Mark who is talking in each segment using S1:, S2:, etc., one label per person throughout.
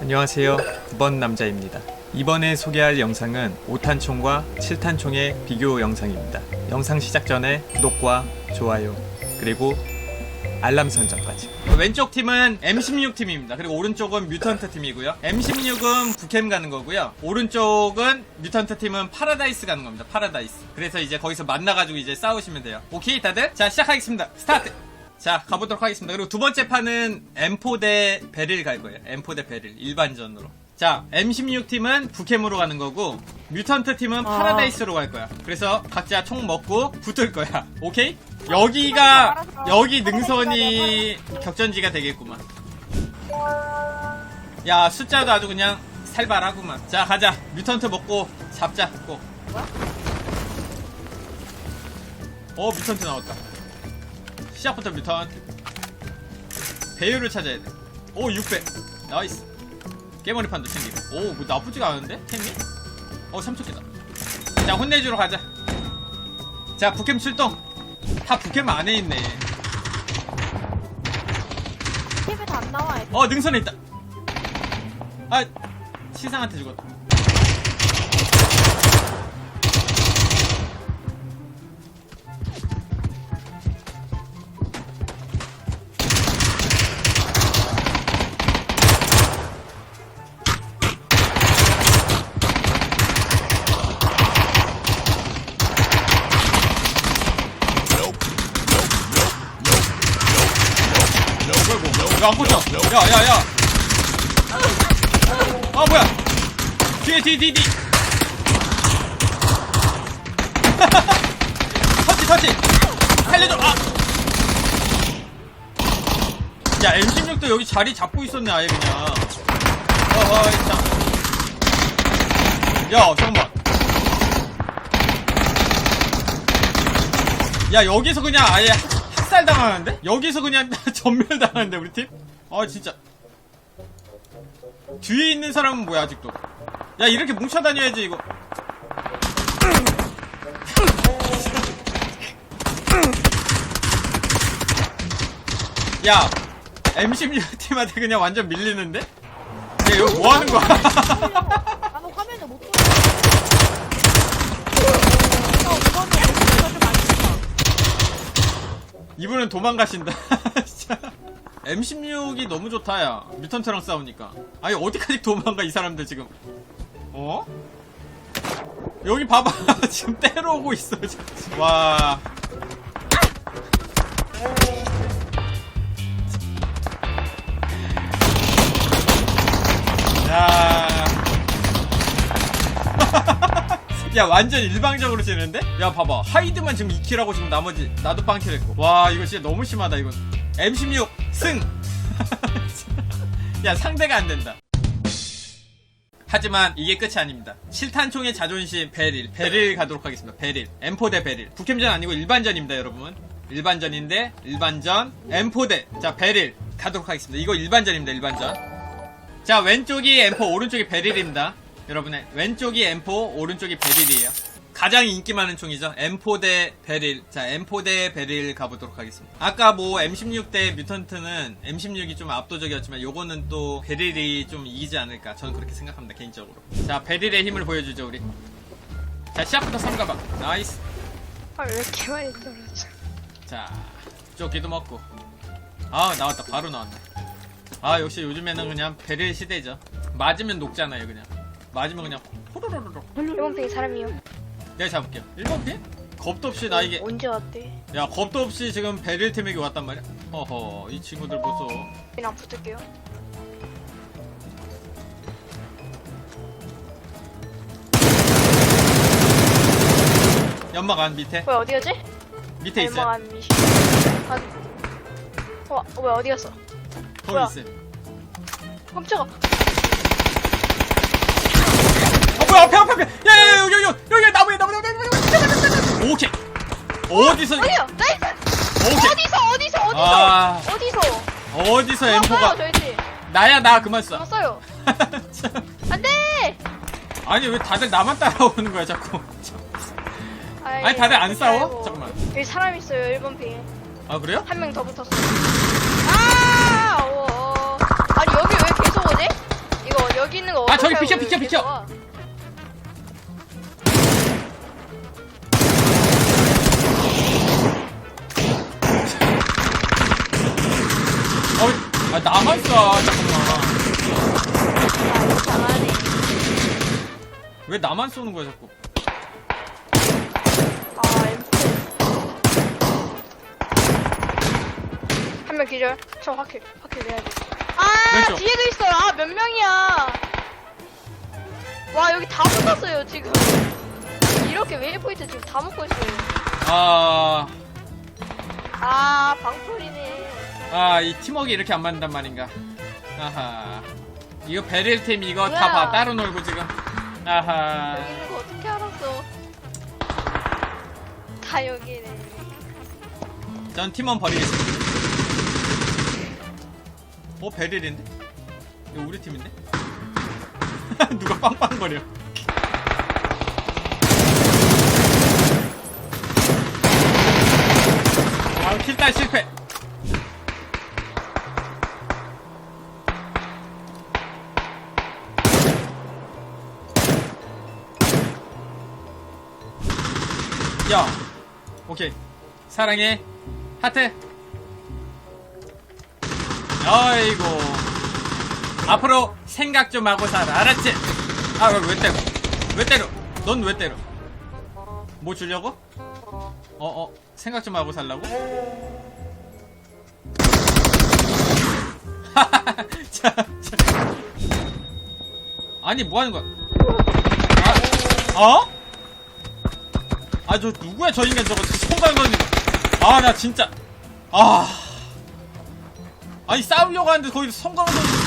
S1: 안녕하세요. 9번 남자입니다. 이번에 소개할 영상은 5탄총과 7탄총의 비교 영상입니다. 영상 시작 전에 구독과 좋아요 그리고 알람 설정까지. 왼쪽 팀은 M16 팀입니다. 그리고 오른쪽은 뮤턴트 팀이고요. M16은 북캠 가는 거고요. 오른쪽은 뮤턴트 팀은 파라다이스 가는 겁니다. 파라다이스. 그래서 이제 거기서 만나가지고 이제 싸우시면 돼요. 오케이 다들? 자 시작하겠습니다. 스타트. 자 가보도록 하겠습니다. 그리고 두 번째 판은 M4 대 베릴 갈 거예요. M4 대 베릴 일반전으로. 자 M16 팀은 북캠으로 가는 거고 뮤턴트 팀은 파라다이스로 갈 거야. 그래서 각자 총 먹고 붙을 거야. 오케이? 여기가 여기 능선이 격전지가 되겠구만. 야 숫자도 아주 그냥 살벌하구만. 자 가자. 뮤턴트 먹고 잡자. 꼭. 어 뮤턴트 나왔다. 시작부터 뮤턴트. 배율을 찾아야 돼. 오 600. 나이스. 깨머리 판도 챙기고. 오 뭐 나쁘지가 않은데 템이? 어 3초기다. 자 혼내주러 가자. 자 북캠 출동. 다 북캠 안에 있네.
S2: 팁이 다안 나와 애들.
S1: 어 능선에 있다. 아 시상한테 죽었다. 이거 안 꽂혀. 야, 야, 야. 아, 뭐야. 뒤에, 뒤에, 뒤에, 뒤에. 터치, 터치. 살려줘, 아. 야, M16도 여기 자리 잡고 있었네, 아예 그냥. 어허, 참. 야, 잠깐만. 야, 여기서 그냥 아예 학살 당하는데? 여기서 그냥 전멸 당하는데, 우리 팀? 아, 진짜. 뒤에 있는 사람은 뭐야, 아직도? 야, 이렇게 뭉쳐 다녀야지, 이거. 야, M16 팀한테 그냥 완전 밀리는데? 야, 이거 뭐 하는 거야?
S2: 나는 화면을 못 보여. 어, 이거는 목소리가 좀 안
S1: 이분은 도망가신다. 진짜. M16이 너무 좋다, 야. 뮤턴트랑 싸우니까. 아니, 어디까지 도망가, 이 사람들 지금. 어? 여기 봐봐. 지금 때려 오고 있어. 와. 야 완전 일방적으로 치는데? 야 봐봐. 하이드만 지금 2킬하고 지금 나머지 나도 빵킬 했고. 와 이거 진짜 너무 심하다 이건 M16 승! 야 상대가 안 된다. 하지만 이게 끝이 아닙니다. 7탄총의 자존심 베릴. 베릴 가도록 하겠습니다. 베릴. M4 대 베릴. 북캠전 아니고 일반전입니다 여러분. 일반전인데 일반전 M4 대자 베릴 가도록 하겠습니다. 이거 일반전입니다 일반전. 자 왼쪽이 M4 오른쪽이 베릴입니다 여러분의 왼쪽이 M4 오른쪽이 베릴이에요. 가장 인기 많은 총이죠. M4 대 베릴. 자 M4 대 베릴 가보도록 하겠습니다. 아까 뭐 M16 대 뮤턴트는 M16이 좀 압도적이었지만 요거는 또 베릴이 좀 이기지 않을까. 저는 그렇게 생각합니다 개인적으로. 자 베릴의 힘을 보여주죠 우리. 자 시작부터 삼가방. 나이스.
S2: 아, 왜 이렇게 많이 떨어져?
S1: 자 쪼기도 먹고. 아 나왔다. 바로 나왔네. 아 역시 요즘에는 그냥 베릴 시대죠. 맞으면 녹잖아요 그냥 맞으면 그냥 호로로로로
S2: 일본 팽이 사람이요.
S1: 내가 잡을게요 1번 핀? 겁도 없이 나에게
S2: 언제 왔대?
S1: 야 겁도 없이 지금 베릴 팀에게 왔단 말이야 허허 이 친구들 보소
S2: 그냥 붙을게요.
S1: 연막 안 밑에
S2: 왜 어디 가지?
S1: 밑에 있어요
S2: 안 미시. 아, 어, 어, 왜 어디 갔어?
S1: 거기
S2: 뭐야?
S1: 있어 요
S2: 깜짝아.
S1: 어 뭐야 앞에 앞에 앞에 야야야 여기 여기 여기 여기 나무에 나무 나무 나무 나무 오케이 어디서
S2: 아니요, 나이스.
S1: 오케이
S2: 어디서 어디서 어디서
S1: 아.
S2: 어디서?
S1: 어디서
S2: 써요
S1: M4가
S2: 저희 팀.
S1: 나야 나 그만 써
S2: 써요. 안돼.
S1: 아니 왜 다들 나만 따라오는 거야 자꾸 아니 다들 안 싸워? 잠깐만
S2: 여기 사람 있어요 1번 핑.
S1: 아 그래요?
S2: 한명더 붙었어. 아! 어, 어. 아니 여기 왜 계속 오지? 거
S1: 아, 저기
S2: 어떻게
S1: 비켜,
S2: 알고
S1: 비켜,
S2: 여기
S1: 비켜.
S2: 계속 와?
S1: 아, 나만 쏴, 잠깐만. 왜 나만 쏘는 거야, 자꾸?
S2: 아, 엠프. 한명 기절. 저 확킬, 확킬 내야지. 아,
S1: 왼쪽.
S2: 뒤에도 있어요. 아, 몇 명이야. 와, 여기 다 붙었어요, 지금. 이렇게 웨이포인트 지금 다 먹고 있어요.
S1: 아,
S2: 아, 방풀이네.
S1: 아, 이 팀워크 이렇게 안 맞는단 말인가. 아하. 이거 베릴팀 이거 다
S2: 뭐야?
S1: 봐, 따로 놀고 지금. 아하.
S2: 여기 있는 거 어떻게 알았어? 다 여기네.
S1: 전 팀원 버리겠습니다. 어, 베릴인데? 이거 우리 팀인데? 누가 빵빵거려. 아, 킬딸 실패. 야, 오케이. 사랑해. 하트. 아이고. 앞으로 생각 좀 하고 살아. 알았지? 아, 왜, 왜 때려? 왜 때려? 넌 왜 때려? 뭐 주려고? 어, 어, 생각 좀 하고 살라고? 자, 자. 아니, 뭐 하는 거야? 아, 어? 아, 저 누구야, 저 인간 저거 거. 아, 나 진짜. 아. 아니, 싸우려고 하는데 손가락 던지는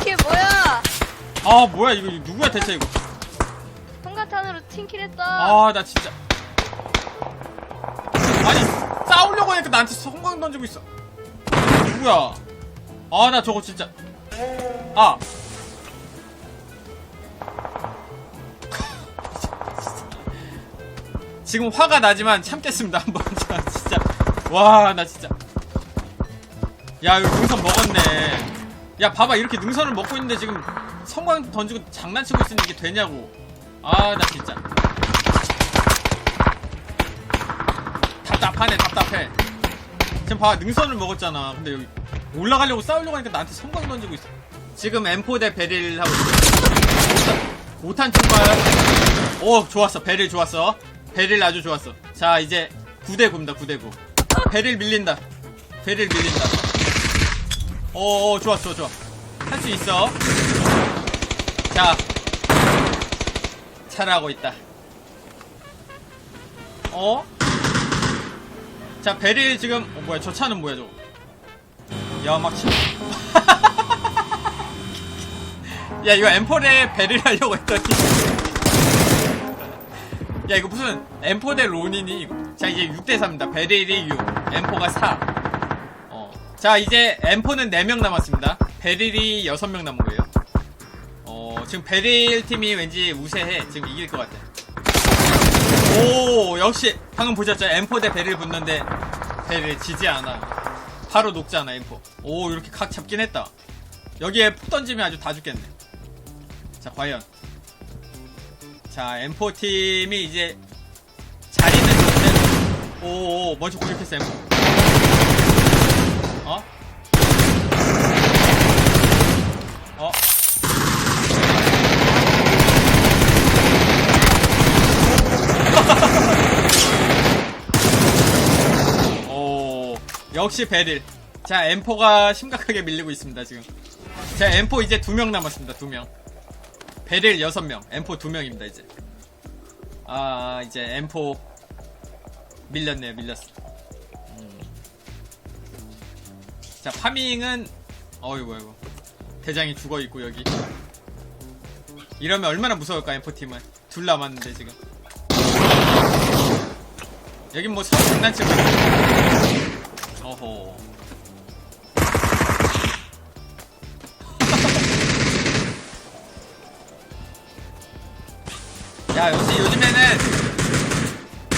S2: 이게 뭐야?
S1: 아, 뭐야, 이거, 이거 누구야, 대체 이거.
S2: 성가탄으로 팀킬했다.
S1: 아, 나 진짜. 아니, 싸우려고 하니까 나한테 성광 던지고 있어. 누구야? 아, 나 저거 진짜. 아. 지금 화가 나지만 참겠습니다, 한번. 자, 진짜. 와, 나 진짜. 야, 이거 능선 먹었네. 야, 봐봐. 이렇게 능선을 먹고 있는데 지금 성광 던지고 장난치고 있으니 이게 되냐고. 아, 나 진짜. 답답하네, 답답해. 지금 봐, 능선을 먹었잖아. 근데 여기 올라가려고 싸우려고 하니까 나한테 성광 던지고 있어. 지금 M4 대 베릴 하고 있어. 5탄, 5탄 총괄. 오, 좋았어. 베릴 좋았어. 베릴 아주 좋았어. 자, 이제 9대 9입니다, 9대 9. 베릴 밀린다. 베릴 밀린다. 오, 오 좋았어, 좋아. 할 수 있어. 자, 잘하고 있다. 어? 자, 베릴 지금, 어, 뭐야, 저 차는 뭐야, 저거. 야, 막, 치... 야, 이거 M4대 베릴 하려고 했더니. 야, 이거 무슨 M4 대 로니니, 이거. 자, 이제 6대 3입니다. 베릴이 6, M4가 4. 어. 자, 이제 M4는 4명 남았습니다. 베릴이 6명 남은 거예요. 어, 지금 베릴 팀이 왠지 우세해. 지금 이길 것 같아. 오, 역시 방금 보셨죠? M4 대 베릴 붙는데 베릴 지지 않아. 바로 녹잖아, M4. 오, 이렇게 각 잡긴 했다. 여기에 푹 던지면 아주 다 죽겠네. 자, 과연. 자, M4 팀이 이제 자리는 좋은데. 오, 오, 먼저 공격했어, M4. 어? 어? 오, 역시 베릴. 자, M4가 심각하게 밀리고 있습니다, 지금. 자, M4 이제 두 명 남았습니다, 두 명. 베릴 6명, M4 두 명입니다, 이제. 아, 이제 M4 밀렸네요, 밀렸어. 음. 자, 파밍은, 어이구, 어이구. 대장이 죽어 있고, 여기. 이러면 얼마나 무서울까, M4 팀은. 둘 남았는데, 지금. 여긴 뭐 서로 장난치고. 어호. 야, 역시 요즘에는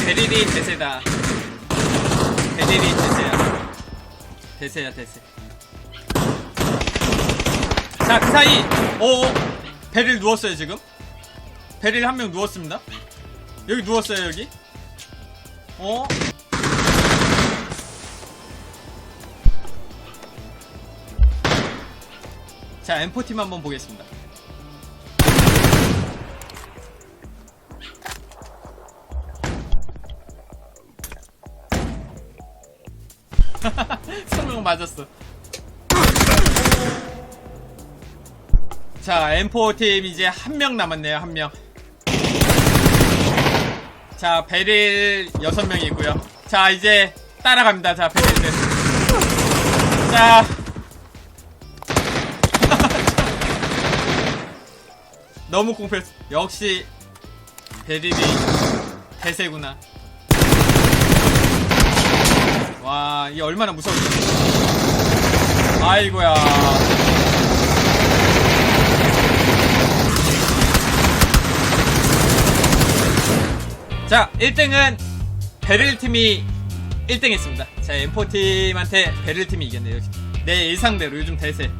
S1: 베릴이 대세다. 베릴이 대세야. 대세야, 대세. 자, 자, 그 사이, 오, 베릴 누웠어요, 지금. 베릴 한 명 누웠습니다. 여기 누웠어요, 여기. 어? 자, M4팀 한번 보겠습니다. 성명 맞았어. 자, M4 팀 이제 한 명 남았네요, 한 명. 자, 베릴 여섯 명이 있고요. 자, 이제 따라갑니다. 자, 베릴들. 자. 너무 공패했어. 역시 베릴이 대세구나. 와, 이게 얼마나 무서운지. 아이고야. 자, 1등은 베릴 팀이 1등 했습니다. 자, M4팀한테 베릴 팀이 이겼네요. 내 예상대로 요즘 대세.